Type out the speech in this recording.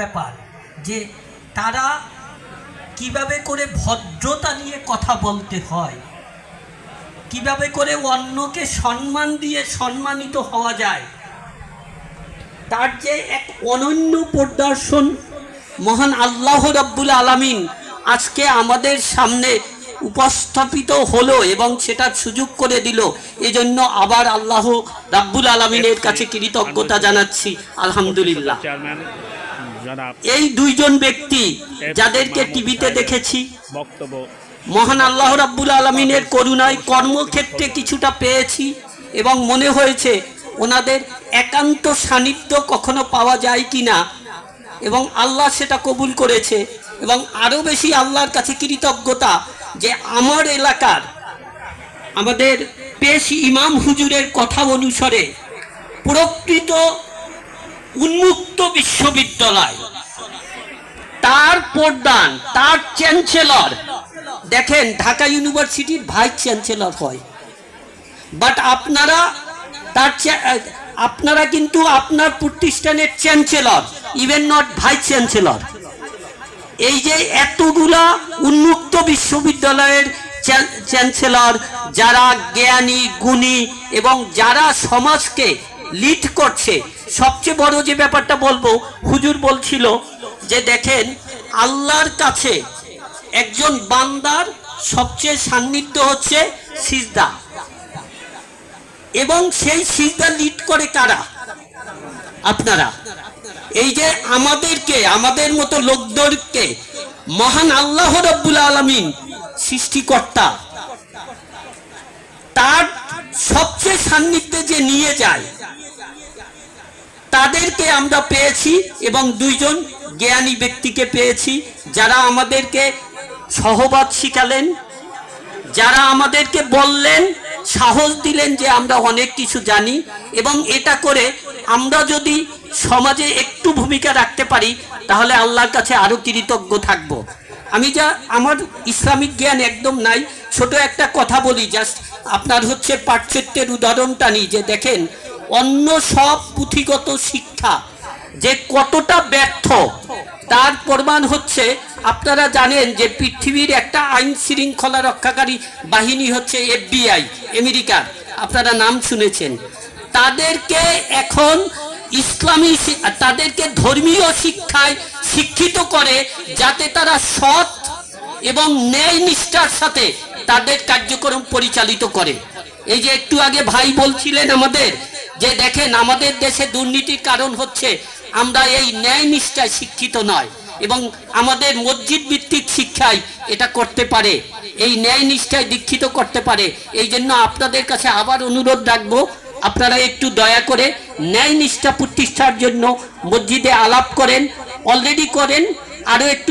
ব্যাপার যে তারা কীভাবে করে ভদ্রতা নিয়ে কথা বলতে হয়, কীভাবে করে অন্যকে সম্মান দিয়ে সম্মানিত হওয়া যায়, তার যে এক অনন্য প্রদর্শন মহান আল্লাহ রব্বুল আলামিন আজকে আমাদের সামনে উপস্থাপিত হলো এবং সেটার সুযোগ করে দিল, এজন্য আবার আল্লাহ রাব্বুল আলামিনের কাছে কৃতজ্ঞতা জানাচ্ছি। আলহামদুলিল্লাহ। এই দুইজন ব্যক্তি যাদেরকে টিভিতে দেখেছি বক্তব্য মহান আল্লাহ রাব্বুল আলমিনের করুণায় কর্মক্ষেত্রে কিছুটা পেয়েছি এবং মনে হয়েছে ওনাদের একান্ত সান্নিধ্য কখনো পাওয়া যায় কি না এবং আল্লাহ সেটা কবুল করেছে এবং আরও বেশি আল্লাহর কাছে কৃতজ্ঞতা যে আমার এলাকার আমাদের পেশ ইমাম হুজুরের কথা অনুসারে প্রকৃত উন্মুক্ত বিশ্ববিদ্যালয়। তার প্রদান তার চ্যান্সেলর, দেখেন, ঢাকা ইউনিভার্সিটির ভাইস চ্যান্সেলর হয়। বাট আপনারা, তার আপনারা কিন্তু আপনার প্রতিষ্ঠানের chancellor even not vice chancellor. এই যে এতগুলা উন্মুক্ত বিশ্ববিদ্যালয়ের চ্যান- চ্যান্সেলর, যারা জ্ঞানী, গুণী এবং যারা সমাজকে লিড করছে। সবচেয়ে বড় যে ব্যাপারটা বলব, হুজুর বলছিল যে দেখেন, আল্লাহর কাছে একজন বান্দার সবচেয়ে সান্নিধ্য হচ্ছে সিজদা। এবং সেই সিজদা লিড করে কারা? আপনারা। এই যে আমাদেরকে, আমাদের মতো লোকদেরকে মহান আল্লাহ রব্বুল আলমিন সৃষ্টিকর্তা, তার সবচেয়ে সান্নিধ্যে যে নিয়ে যায়, তাদেরকে আমরা পেয়েছি এবং দুইজন জ্ঞানী ব্যক্তিকে পেয়েছি যারা আমাদেরকে সহবাদ শিখালেন, যারা আমাদেরকে বললেন, সাহস দিলেন যে আমরা অনেক কিছু জানি এবং এটা করে আমরা যদি সমাজে একটু ভূমিকা রাখতে পারি, তাহলে আল্লাহর কাছে আরও কৃতজ্ঞ থাকব। আমি যা, আমার ইসলামিক জ্ঞান একদম নাই ছোট একটা কথা বলি জাস্ট আপনার হচ্ছে পাশ্চাত্যের উদাহরণটা নিই, যে দেখেন, অন্য সব পুঁথিগত শিক্ষা যে কতটা ব্যর্থ, তার প্রমাণ হচ্ছে, আপনারা জানেন যে পৃথিবীর একটা আইন শৃঙ্খলা রক্ষাকারী বাহিনী হচ্ছে এফবিআই, আমেরিকার, আপনারা নাম শুনেছেন। তাদেরকে এখন ইসলামী তাদেরকে ধর্মীয় শিক্ষায় শিক্ষিত করে, যাতে তারা সৎ এবং ন্যায় নিষ্ঠার সাথে তাদের কার্যক্রম পরিচালিত করে। এই যে একটু আগে ভাই বলছিলেন আমাদের যে দেখেন আমাদের দেশে দুর্নীতির কারণ হচ্ছে আমরা এই ন্যায় নিষ্ঠায় শিক্ষিত নয় এবং আমাদের মসজিদ ভিত্তিক শিক্ষায় এটা করতে পারে, এই ন্যায় নিষ্ঠায় দীক্ষিত করতে পারে। এই জন্য আপনাদের কাছে আবার অনুরোধ রাখব, আপনারা একটু দয়া করে ন্যায় নিষ্ঠা প্রতিষ্ঠার জন্য মসজিদে আলাপ করেন, অলরেডি করেন, আরও একটু